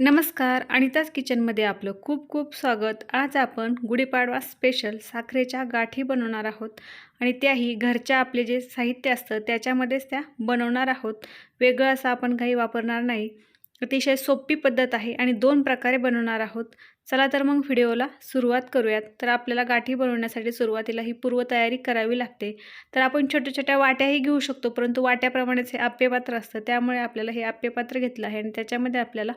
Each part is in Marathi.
नमस्कार अनिताज किचनमध्ये आपलं खूप खूप स्वागत. आज आपण गुढीपाडवा स्पेशल साखरेच्या गाठी बनवणार आहोत आणि त्याही घरच्या आपले जे साहित्य असतं त्याच्यामध्येच त्या बनवणार आहोत. वेगळं असं आपण काही वापरणार नाही. अतिशय सोपी पद्धत आहे आणि दोन प्रकारे बनवणार आहोत. चला तर मग व्हिडिओला सुरुवात करूयात. तर आपल्याला गाठी बनवण्यासाठी सुरुवातीला ही पूर्वतयारी करावी लागते. तर आपण छोट्या छोट्या वाट्याही घेऊ शकतो परंतु वाट्याप्रमाणेच हे आप्यपात्र असतं. त्यामुळे आपल्याला हे आप्यपात्र घेतलं आहे आणि त्याच्यामध्ये आपल्याला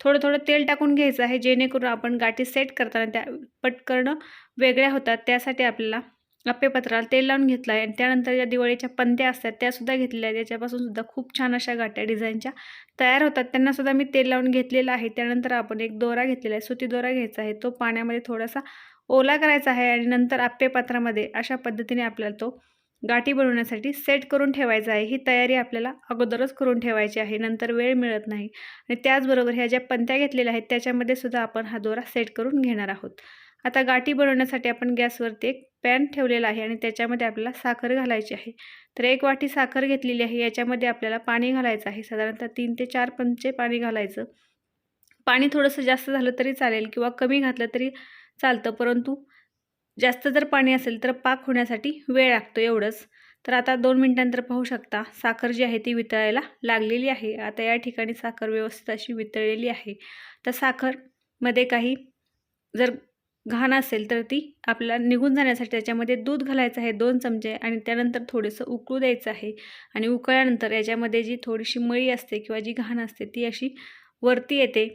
थोडं थोडं तेल टाकून घ्यायचं आहे जेणेकरून आपण गाठी सेट करताना त्या पटकरणं वेगळ्या होतात. त्यासाठी आपल्याला अप्पेपत्राला तेल लावून घेतलं आहे. आणि त्यानंतर ज्या दिवाळीच्या पंत्या असतात त्यासुद्धा घेतलेल्या आहेत. त्याच्यापासून सुद्धा खूप छान अशा गाठ्या डिझाईनच्या तयार होतात. त्यांनासुद्धा मी तेल लावून घेतलेलं आहे. त्यानंतर आपण एक दोरा घेतलेला आहे. सुती दोरा घ्यायचा आहे. तो पाण्यामध्ये थोडासा ओला करायचा आहे. आणि नंतर आप्पेपात्रामध्ये अशा पद्धतीने आपल्याला तो गाठी बनवण्यासाठी सेट करून ठेवायचं आहे. ही तयारी आपल्याला अगोदरच करून ठेवायची आहे. नंतर वेळ मिळत नाही. आणि त्याचबरोबर ह्या ज्या पंत्या घेतलेल्या आहेत त्याच्यामध्ये सुद्धा आपण हा दोरा सेट करून घेणार आहोत. आता गाठी बनवण्यासाठी आपण गॅसवरती एक पॅन ठेवलेला आहे आणि त्याच्यामध्ये आपल्याला साखर घालायची आहे. तर एक वाटी साखर घेतलेली आहे. याच्यामध्ये आपल्याला पाणी घालायचं आहे. साधारणतः तीन ते चार पंचे पाणी घालायचं. पाणी थोडंसं जास्त झालं तरी चालेल किंवा कमी घातलं तरी चालतं. परंतु जास्त जर पाणी असेल तर पाक होण्यासाठी वेळ लागतो एवढंच. तर आता दोन मिनटांतर पाहू शकता साखर जी आहे ती वितळायला लागलेली आहे. आता या ठिकाणी साखर व्यवस्थित अशी वितळलेली आहे. तर साखरमध्ये काही जर घाण असेल तर ती आपल्याला निघून जाण्यासाठी त्याच्यामध्ये दूध घालायचं आहे दोन चमचे आणि त्यानंतर थोडंसं उकळू द्यायचं आहे. आणि उकळल्यानंतर याच्यामध्ये जी थोडीशी मळी असते किंवा जी घाण असते ती अशी वरती येते.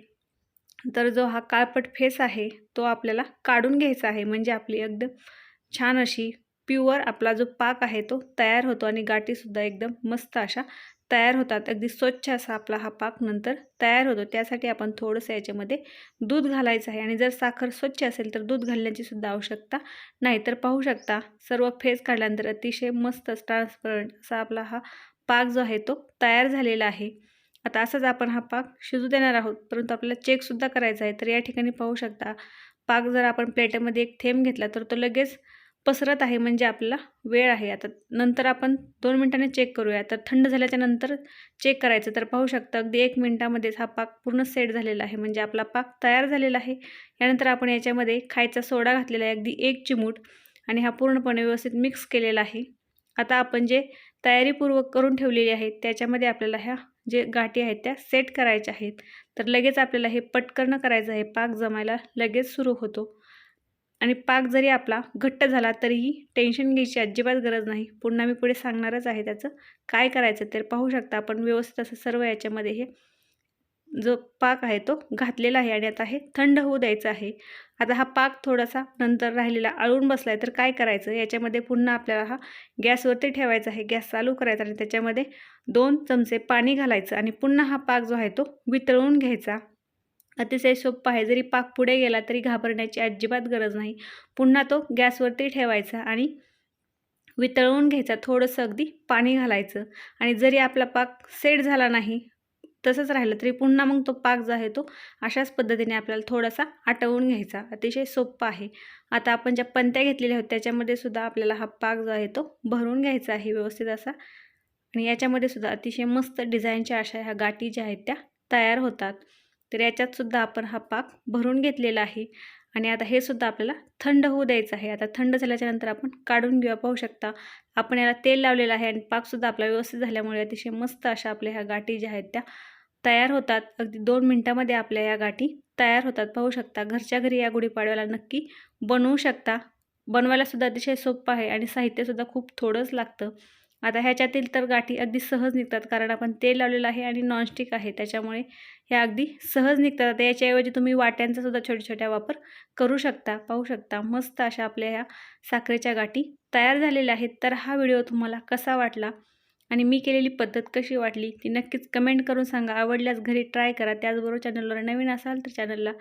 तर जो हा काळपट फेस आहे तो आपल्याला काढून घ्यायचा आहे. म्हणजे आपली एकदम छान अशी प्युअर आपला जो पाक आहे तो तयार होतो आणि गाठीसुद्धा एकदम मस्त अशा तयार होतात. अगदी स्वच्छ असा आपला हा पाक नंतर तयार होतो. त्यासाठी आपण थोडंसं याच्यामध्ये दूध घालायचं आहे. आणि जर साखर स्वच्छ असेल तर दूध घालण्याची सुद्धा आवश्यकता नाही. तर पाहू शकता सर्व फेस काढल्यानंतर अतिशय मस्त ट्रान्सपरंट असा आपला हा पाक जो आहे तो तयार झालेला आहे. आता असंच आपण हा पाक शिजू देणार आहोत. परंतु आपल्याला चेकसुद्धा करायचा आहे. तर या ठिकाणी पाहू शकता पाक जर आपण प्लेटमध्ये एक थेंब घेतला तर तो लगेच पसरत आहे म्हणजे आपला वेळ आहे. आता नंतर आपण दोन मिनटांनी चेक करूया. तर थंड झाल्याच्यानंतर चेक करायचं. तर पाहू शकता अगदी एक मिनटामध्येच हा पाक पूर्ण सेट झालेला आहे. म्हणजे आपला पाक तयार झालेला आहे. यानंतर आपण याच्यामध्ये खायचा सोडा घातलेला आहे. अगदी एक चिमूट आणि हा पूर्णपणे व्यवस्थित मिक्स केलेला आहे. आता आपण जे तयारीपूर्वक करून ठेवलेली आहे त्याच्यामध्ये आपल्याला ह्या जे गाठी आहेत त्या सेट करायच्या आहेत. तर लगेच आपल्याला हे पटकन करायचं आहे. पाक जमायला लगेच सुरू होतो. आणि पाक जरी आपला घट्ट झाला तरीही टेन्शन घ्यायची अजिबात गरज नाही. पुन्हा मी पुढे सांगणारच आहे त्याचं. काय करायचं तर पाहू शकता आपण. व्यवस्थित असं सर्व याच्यामध्ये हे जो पाक आहे तो घातलेला आहे आणि आता हे थंड होऊ द्यायचं आहे. आता हा पाक थोडासा नंतर राहिलेला आळून बसला आहे तर काय करायचं? याच्यामध्ये पुन्हा आपल्याला हा गॅसवरती ठेवायचा आहे. गॅस चालू करायचा आणि त्याच्यामध्ये दोन चमचे पाणी घालायचं आणि पुन्हा हा पाक जो आहे तो वितळवून घ्यायचा. अतिशय सोप्पा आहे. जरी पाक पुढे गेला तरी घाबरण्याची अजिबात गरज नाही. पुन्हा तो गॅसवरती ठेवायचा आणि वितळवून घ्यायचा. थोडंसं अगदी पाणी घालायचं आणि जरी आपला पाक सेट झाला नाही तसंच राहिलं तरी पुन्हा मग तो पाक जो आहे तो अशाच पद्धतीने आपल्याला थोडासा आटवून घ्यायचा. अतिशय सोप्पा आहे. आता आपण ज्या पंत्या घेतलेल्या आहेत त्याच्यामध्ये सुद्धा आपल्याला हा पाक जो आहे तो भरून घ्यायचा आहे व्यवस्थित असा. आणि याच्यामध्ये सुद्धा अतिशय मस्त डिझाईनच्या अशा ह्या गाठी ज्या आहेत त्या तयार होतात. तर याच्यातसुद्धा आपण हा पाक भरून घेतलेला आहे. आणि आता हे सुद्धा आपल्याला थंड होऊ द्यायचं आहे. आता थंड झाल्याच्यानंतर आपण काढून घेऊया पाहू शकता. आपण याला तेल लावलेलं आहे आणि पाकसुद्धा आपला व्यवस्थित झाल्यामुळे अतिशय मस्त अशा आपल्या ह्या गाठी ज्या आहेत त्या तयार होतात. अगदी दोन मिनटामध्ये आपल्या या गाठी तयार होतात. पाहू शकता. घरच्या घरी या गुढीपाडव्याला नक्की बनवू शकता. बनवायलासुद्धा अतिशय सोपं आहे आणि साहित्यसुद्धा खूप थोडंच लागतं. आता ह्याच्यातील तर गाठी अगदी सहज निघतात कारण आपण तेल लावलेलं आहे आणि नॉनस्टिक आहे. त्याच्यामुळे ह्या अगदी सहज निघतात. आता याच्याऐवजी तुम्ही वाट्यांचा सुद्धा छोट्या छोट्या वापर करू शकता पाहू शकता. मस्त अशा आपल्या ह्या साखरेच्या गाठी तयार झालेल्या आहेत. तर हा व्हिडिओ तुम्हाला कसा वाटला? आणि मी केलेली पद्धत कशी वाटली ती नक्कीच कमेंट करून सांगा. आवडल्यास घरी ट्राय करा. त्याचबरोबर चॅनलवर नवीन असाल तर चॅनलला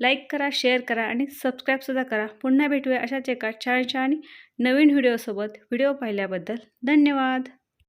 लाईक करा शेअर करा आणि सबस्क्राईबसुद्धा करा. पुन्हा भेटूया अशाच एका छान छान नवीन व्हिडिओसोबत. व्हिडिओ पाहिल्याबद्दल धन्यवाद.